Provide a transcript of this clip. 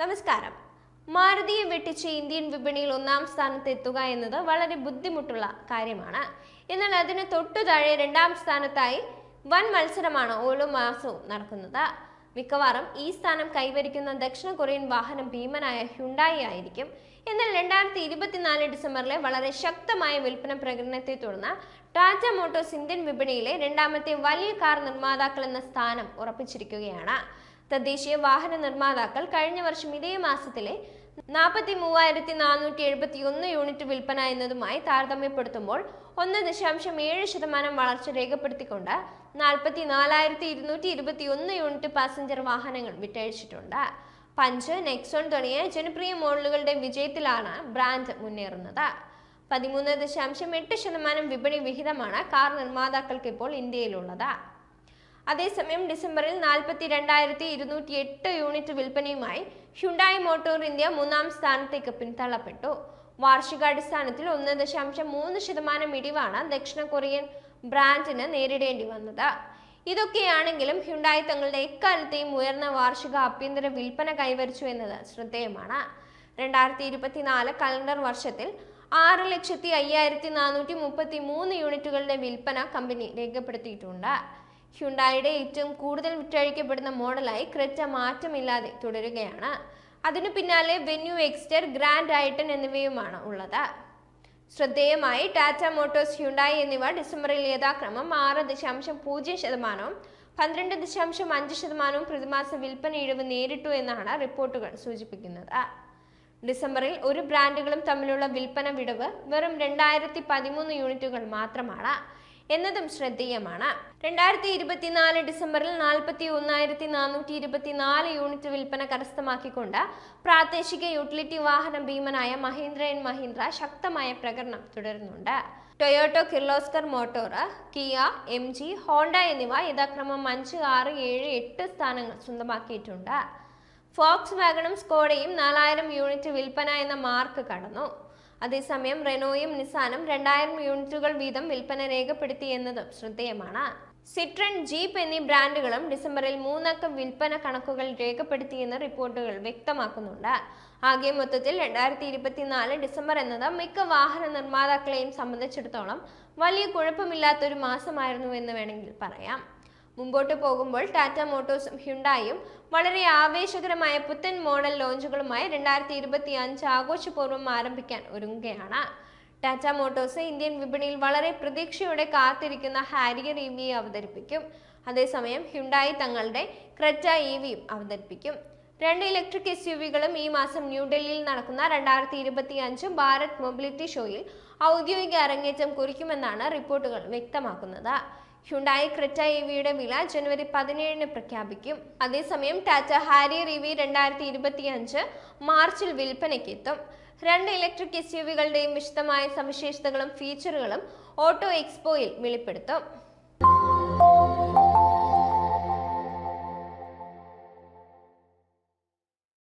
നമസ്കാരം. മാരുതിയെ വെട്ടിച്ച് ഇന്ത്യൻ വിപണിയിൽ ഒന്നാം സ്ഥാനത്ത് എത്തുക എന്നത് വളരെ ബുദ്ധിമുട്ടുള്ള കാര്യമാണ്. എന്നാൽ അതിന് തൊട്ടു താഴെ രണ്ടാം സ്ഥാനത്തായി വൻ മത്സരമാണ് ഓരോ മാസവും നടക്കുന്നത്. മിക്കവാറും ഈ സ്ഥാനം കൈവരിക്കുന്ന ദക്ഷിണ കൊറിയൻ വാഹനം ഭീമനായ ഹ്യുണ്ടായി ആയിരിക്കും. എന്നാൽ രണ്ടായിരത്തി ഇരുപത്തിനാല് ഡിസംബറിലെ വളരെ ശക്തമായ വിൽപ്പന പ്രകടനത്തെ തുടർന്ന് ടാറ്റ മോട്ടോഴ്സ് ഇന്ത്യൻ വിപണിയിലെ രണ്ടാമത്തെ വലിയ കാർ നിർമ്മാതാക്കൾ എന്ന സ്ഥാനം ഉറപ്പിച്ചിരിക്കുകയാണ്. തദ്ദേശീയ വാഹന നിർമ്മാതാക്കൾ കഴിഞ്ഞ വർഷം ഇതേ മാസത്തിലെ നാൽപ്പത്തി മൂവായിരത്തി നാനൂറ്റി എഴുപത്തി ഒന്ന് യൂണിറ്റ് വിൽപ്പന എന്നതുമായി താരതമ്യപ്പെടുത്തുമ്പോൾ ഒന്ന് ദശാംശം ഏഴ് ശതമാനം വളർച്ച രേഖപ്പെടുത്തിക്കൊണ്ട് നാൽപ്പത്തി നാലായിരത്തി ഇരുന്നൂറ്റി ഇരുപത്തി ഒന്ന് യൂണിറ്റ് പാസഞ്ചർ വാഹനങ്ങൾ വിറ്റഴിച്ചിട്ടുണ്ട്. പഞ്ച് നെക്സോൺ തുടങ്ങിയ ജനപ്രിയ മോഡലുകളുടെ വിജയത്തിലാണ് ബ്രാൻഡ് മുന്നേറുന്നത്. പതിമൂന്ന് ദശാംശം എട്ട് ശതമാനം വിപണി വിഹിതമാണ് കാർ നിർമ്മാതാക്കൾക്ക് ഇപ്പോൾ ഇന്ത്യയിലുള്ളത്. അതേസമയം ഡിസംബറിൽ നാൽപ്പത്തി രണ്ടായിരത്തി ഇരുന്നൂറ്റി എട്ട് യൂണിറ്റ് വിൽപ്പനയുമായി ഹ്യുണ്ടായി മോട്ടോർ ഇന്ത്യ മൂന്നാം സ്ഥാനത്തേക്ക് പിന്തള്ളപ്പെട്ടു. വാർഷികാടിസ്ഥാനത്തിൽ ഒന്ന് ദശാംശം മൂന്ന് ശതമാനം ഇടിവാണ് ദക്ഷിണ കൊറിയൻ ബ്രാൻഡിന് നേരിടേണ്ടി വന്നത്. ഇതൊക്കെയാണെങ്കിലും ഹ്യുണ്ടായി തങ്ങളുടെ എക്കാലത്തെയും ഉയർന്ന വാർഷിക ആഭ്യന്തര വിൽപ്പന കൈവരിച്ചു എന്നത് ശ്രദ്ധേയമാണ്. രണ്ടായിരത്തി ഇരുപത്തിനാല് കലണ്ടർ വർഷത്തിൽ ആറ് ലക്ഷത്തി അയ്യായിരത്തി നാനൂറ്റി മുപ്പത്തി മൂന്ന് യൂണിറ്റുകളുടെ വിൽപ്പന കമ്പനി രേഖപ്പെടുത്തിയിട്ടുണ്ട്. ഹ്യുണ്ടായുടെ ഏറ്റവും കൂടുതൽ വിറ്റഴിക്കപ്പെടുന്ന മോഡലായി ക്രെറ്റ മാറ്റമില്ലാതെ തുടരുകയാണ്. അതിനു പിന്നാലെ Venue Exter Grand i ten എന്നിവയുമാണ് ഉള്ളത്. ശ്രദ്ധേയമായി ടാറ്റ മോട്ടോഴ്സ് ഹ്യുണ്ടായി എന്നിവ ഡിസംബറിൽ യഥാക്രമം ആറ് ദശാംശം പൂജ്യം ശതമാനവും പന്ത്രണ്ട് ദശാംശം അഞ്ച് ശതമാനവും പ്രതിമാസ വിൽപ്പന ഇഴിവ് നേരിട്ടു എന്നാണ് റിപ്പോർട്ടുകൾ സൂചിപ്പിക്കുന്നത്. ഡിസംബറിൽ ഒരു ബ്രാൻഡുകളും തമ്മിലുള്ള വിൽപ്പന വിടവ് വെറും രണ്ടായിരത്തി പതിമൂന്ന് യൂണിറ്റുകൾ മാത്രമാണ്. എന്നതും ശ്രദ്ധേയമാണ്. രണ്ടായിരത്തി ഇരുപത്തിനാല് ഡിസംബറിൽ നാൽപ്പത്തി ഒന്നായിരത്തി നാനൂറ്റി ഇരുപത്തിനാല് യൂണിറ്റ് വിൽപ്പന കരസ്ഥമാക്കിക്കൊണ്ട് പ്രാദേശിക യൂട്ടിലിറ്റി വാഹന ഭീമനായ മഹീന്ദ്ര ആൻഡ് മഹീന്ദ്ര ശക്തമായ പ്രകടനം തുടരുന്നുണ്ട്. Toyota Kirloskar Motor Kia M G Honda എന്നിവ യഥാക്രമം അഞ്ച് ആറ് ഏഴ് എട്ട് സ്ഥാനങ്ങൾ സ്വന്തമാക്കിയിട്ടുണ്ട്. ഫോക്സ് വാഗണും സ്കോഡയും നാലായിരം യൂണിറ്റ് വിൽപ്പന എന്ന മാർക്ക് കടന്നു. അതേസമയം റെനോയും നിസാനും രണ്ടായിരം യൂണിറ്റുകൾ വീതം വിൽപ്പന രേഖപ്പെടുത്തി എന്നതും ശ്രദ്ധേയമാണ്. സിട്രൺ ജീപ്പ് എന്നീ ബ്രാൻഡുകളും ഡിസംബറിൽ മൂന്നക്കം വിൽപ്പന കണക്കുകൾ രേഖപ്പെടുത്തിയെന്ന് റിപ്പോർട്ടുകൾ വ്യക്തമാക്കുന്നുണ്ട്. ആകെ മൊത്തത്തിൽ രണ്ടായിരത്തി ഇരുപത്തിനാല് ഡിസംബർ എന്നത് മിക്ക വാഹന നിർമ്മാതാക്കളെയും സംബന്ധിച്ചിടത്തോളം വലിയ കുഴപ്പമില്ലാത്തൊരു മാസമായിരുന്നു എന്ന് വേണമെങ്കിൽ പറയാം. മുമ്പോട്ട് പോകുമ്പോൾ ടാറ്റ മോട്ടോഴ്സും ഹ്യുണ്ടായും. വളരെ ആവേശകരമായ പുത്തൻ മോഡൽ ലോഞ്ചുകളുമായി രണ്ടായിരത്തി ഇരുപത്തി അഞ്ച് ആഘോഷപൂർവം ആരംഭിക്കാൻ ഒരുങ്ങുകയാണ്. ടാറ്റ മോട്ടോഴ്സ് ഇന്ത്യൻ വിപണിയിൽ വളരെ പ്രതീക്ഷയോടെ കാത്തിരിക്കുന്ന ഹാരിയർ ഇ വി അവതരിപ്പിക്കും. അതേസമയം ഹ്യുണ്ടായി തങ്ങളുടെ ക്രെറ്റ ഇ വിയും അവതരിപ്പിക്കും. രണ്ട് ഇലക്ട്രിക് എസ് യു വികളും ഈ മാസം ന്യൂഡൽഹിയിൽ നടക്കുന്ന രണ്ടായിരത്തി ഇരുപത്തി അഞ്ച് ഭാരത് മൊബിലിറ്റി ഷോയിൽ ഔദ്യോഗിക അരങ്ങേറ്റം കുറിക്കുമെന്നാണ് റിപ്പോർട്ടുകൾ വ്യക്തമാക്കുന്നത്. ഹ്യുണ്ടായി ക്രെറ്റ ഇവിയുടെ വിയുടെ വില ജനുവരി പതിനേഴിന് പ്രഖ്യാപിക്കും. അതേസമയം ടാറ്റ ഹാരിയർ ഇ വി രണ്ടായിരത്തി ഇരുപത്തി അഞ്ച് മാർച്ചിൽ വിൽപ്പനയ്ക്ക് എത്തും രണ്ട് ഇലക്ട്രിക് എസ് യു വികളുടെയും വിശദമായ സവിശേഷതകളും ഫീച്ചറുകളും ഓട്ടോ എക്സ്പോയിൽ വെളിപ്പെടുത്തും.